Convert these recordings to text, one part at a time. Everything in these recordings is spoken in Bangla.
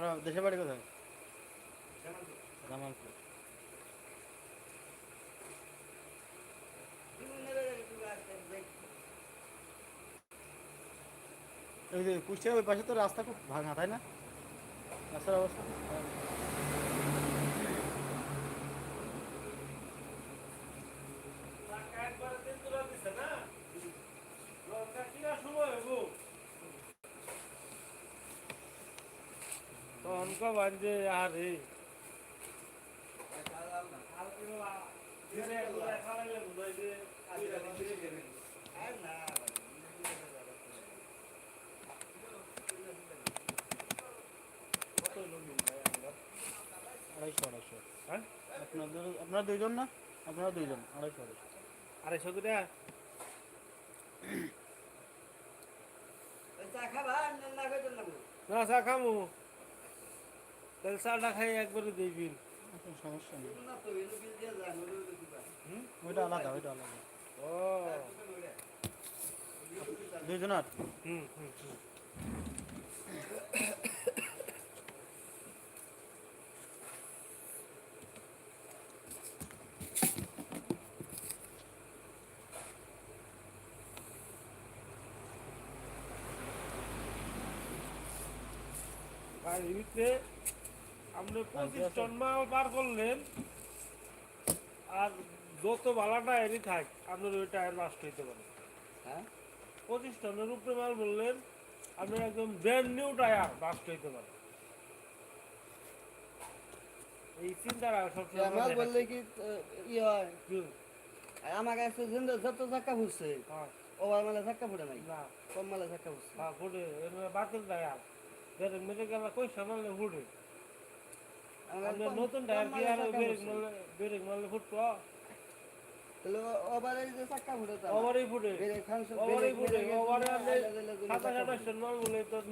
আর দেশের বাড়ি কোথায়? জামালপুর। এই যে কুষ্টিয়ার ওই পাশে তো রাস্তা খুব ভাঙা, তাই না? রাস্তার অবস্থা তখনকা বাজে আরে আড়াইশো আড়াইশো হ্যাঁ আপনাদের আপনারা দুইজন না আপনারা দুইজন আড়াইশো আড়াইশো আড়াইশো করে না চা খামু তাহলে চাটা খাই একবারে দিই বিল। সমস্যা নেই। ওইটা আলাদা ওইটা আলাদা। ও। দুইজনার? হুম হুম হুম। আর এমনিতে আপনি পঁচিশ টন মাল বার করলেন আর যত থাক আপনার ওই টায়ার নষ্ট হইতে পারে। হ্যাঁ? পঁচিশ টনের উপরে মাল বললেন আপনার একদম ব্র্যান্ড নিউ টায়ার নষ্ট হইতে পারে। এই চিন্তাটা সবসময় বললে কি ই হয়? আমার কাছে জিন্দা যত ধাক্কা ফুটছে। হ্যাঁ, ওভার মালে ধাক্কা ফুটে নাই। না। কম মালে ধাক্কা ফুটছে। হ্যাঁ ফুটে। বাতিল টায়ার মেরে গেল কই সামালে ফুটে। নতুন টায়ার কি আর ব্রেক মারলে ব্রেক মারলে ফুটতো তাহলে ওভারের যে ধাক্কা ফুটে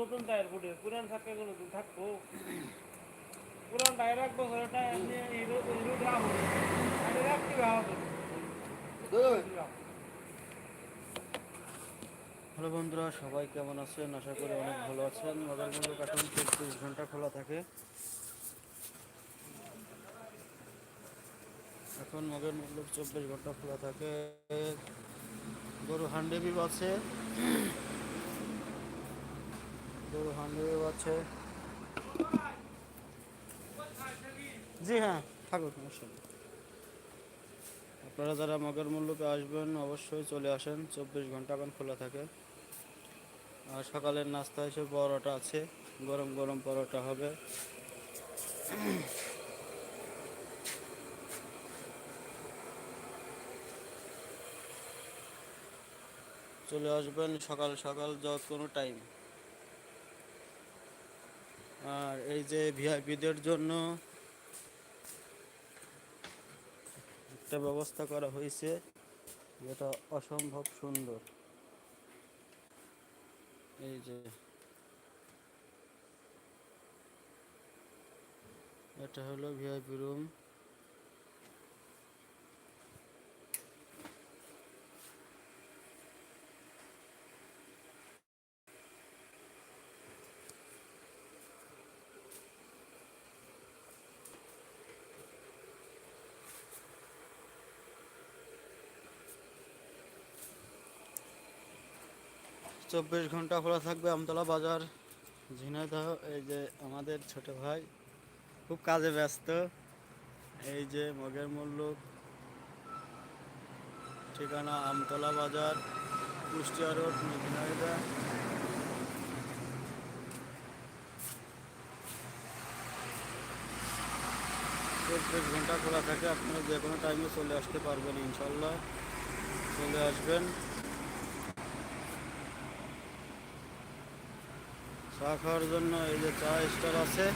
নতুন টায়ার পুরান থাকব। পুরান টায়ার এক বছরের টায়ার নিয়ে হিরো হিরো রাখো আমি রাখতে হবে হ্যালো বন্ধুরা সবাই কেমন আছেন? আশা করি অনেক ভালো আছেন। মূল্য কার্টুন চব্বিশ ঘণ্টা খোলা থাকে। এখন মগের মূল্য চব্বিশ ঘণ্টা খোলা থাকে। গরু হান্ডি বিব আছে। গরু হান্ডি বিব আছে। জি হ্যাঁ থাকুক সমস্যা আপনারা যারা মগের মূল্যকে আসবেন, অবশ্যই চলে আসেন। চব্বিশ ঘণ্টা এখন খোলা থাকে। আর সকালের নাস্তা হিসেবে পরোটা আছে। গরম গরম পরোটা হবে। চলে আসবেন সকাল সকাল যত কোনো টাইম আর এই যে ভিআইপিদের জন্য একটা ব্যবস্থা করা হয়েছে, যেটা অসম্ভব সুন্দর। এই যে এটা হলো ভিআইপি রুম চব্বিশ ঘণ্টা খোলা থাকবে আমতলা বাজার। ঝিনাইদহ, এই যে আমাদের ছোট ভাই, খুব কাজে ব্যস্ত। এই যে মগের মুল্লুক ঠিকানা আমতলা বাজার, কুষ্টিয়া রোড ঝিনাইদহ চব্বিশ ঘণ্টা খোলা থাকে, আপনারা যে কোনো টাইমে চলে আসতে পারবেন ইনশাল্লাহ চলে আসবেন। চা খাওয়ার জন্য এই যে চা স্টার আছে।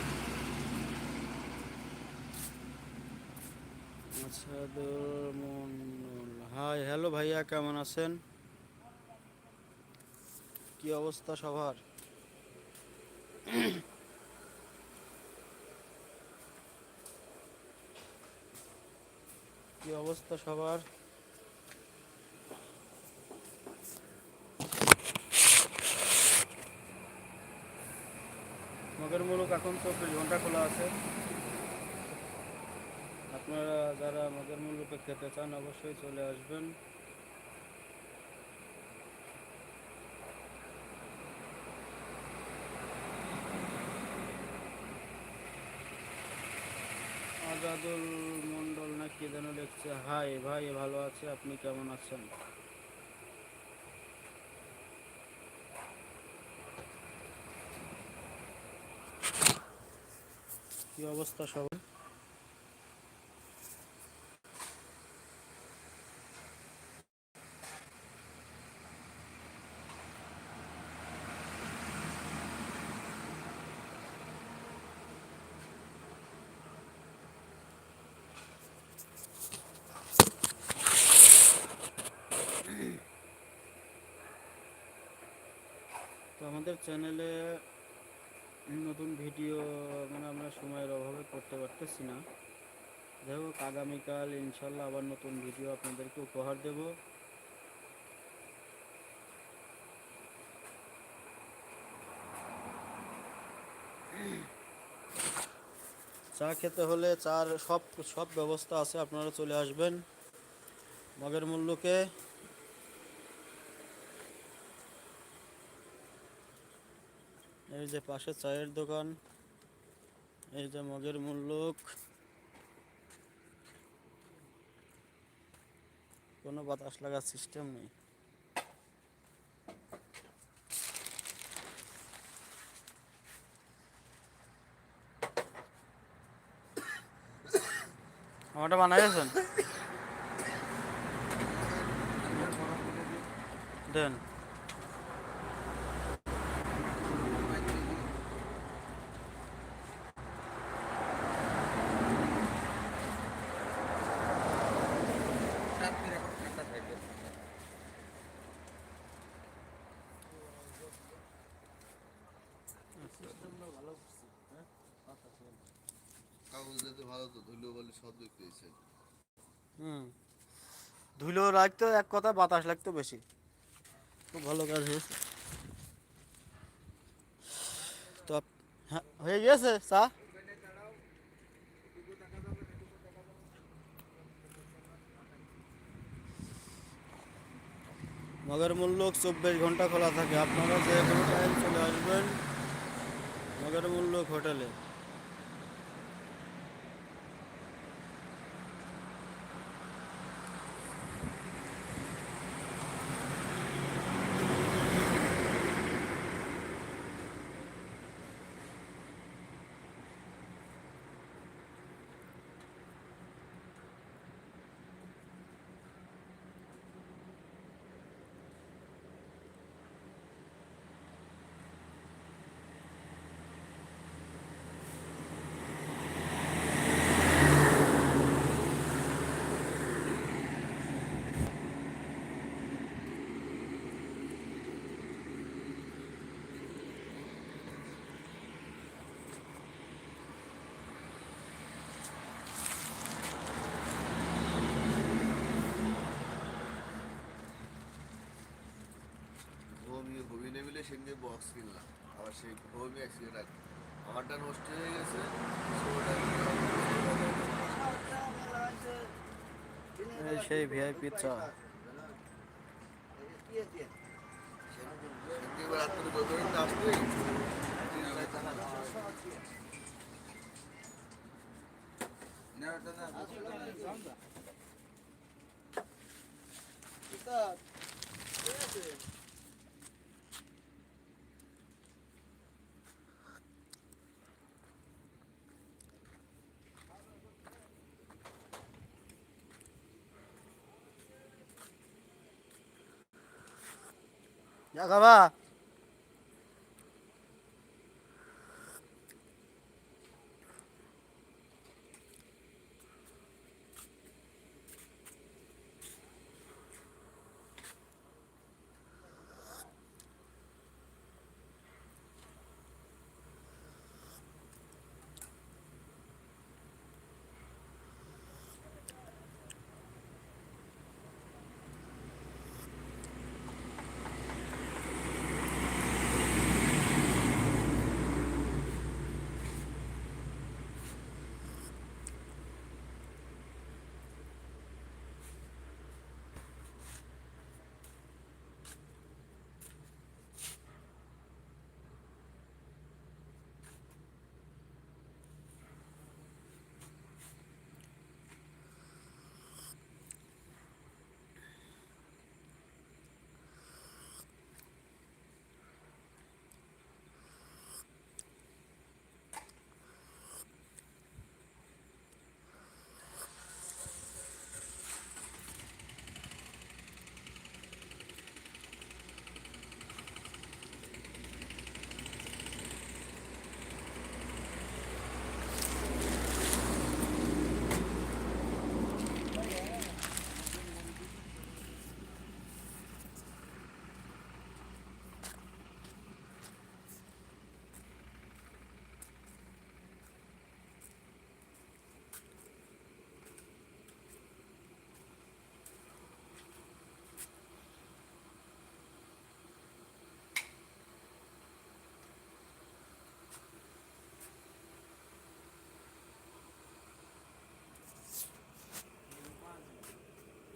হাই, হ্যালো ভাইয়া, কেমন আছেন? কি অবস্থা সবার? কি অবস্থা সবার? মগের মুলুক এখন চব্বিশ ঘণ্টা খোলা আছে। আপনারা যারা মগের মুলুকে খেতে চান অবশ্যই চলে আসবেন। আজাদুল মন্ডল না কি যেন লিখছে হাই ভাই, ভালো আছে, আপনি কেমন আছেন? কি অবস্থা সবার? তো আমাদের চ্যানেলে নতুন ভিডিও মানে আমরা সময়ের অভাবে করতে পারতেছি না। যাই হোক, আগামীকাল ইনশাল্লাহ আবার নতুন ভিডিও আপনাদেরকে উপহার দেব। চা খেতে হলে চার সব সব ব্যবস্থা আছে, আপনারা চলে আসবেন। মগের মূল্যকে এই যে পাশে চায়ের দোকান, এই যে মগের মূল্যক কোনো বাতাস লাগার সিস্টেম নেই। আমারটা বানাই গেছেন দেন। ধুলো বলে হুম। ধুলো লাগতো এক কথা, বাতাস লাগতো বেশি। খুব ভালো কাজ হয়েছে। তো হ্যাঁ হয়ে গিয়েছে চা? মগের মূল্য চব্বিশ ঘণ্টা খোলা থাকে। আপনারা যে কোনো টাইম চলে আসবেন মগের মূল্য হোটেলে। নেমিলে বক্স কিনলাম। আবার সেই হোমি অ্যাক্সিডেন্ট আছে আমারটা নষ্ট হয়ে গেছে সেই ভিআইপি চা। সেদিকে এবার 那个嘛。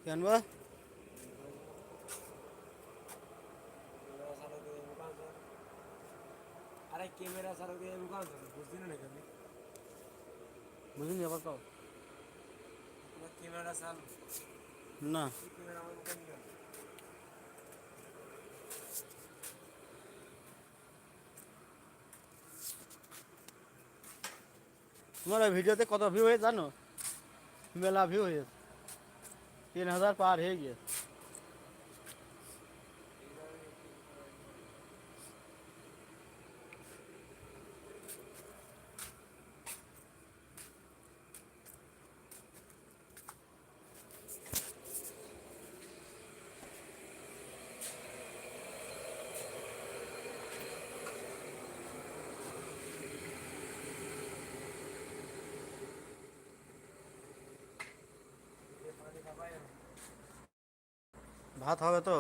আসবে যা খাবা কেন বা আরে ক্যামেরা ছাড়া দিয়ে আমি কাজ বুঝছি না নাকি বুঝিনি আবার কাও। তোমার ক্যামেরা চালু না। ক্যামেরা আমার গেল। তোমার ভিডিওতে কত ভিউ হয়ে জানো? মেলা ভিউ হয়েছে। তিন হাজার পার হয়ে গিয়ে ভাত হবে তো?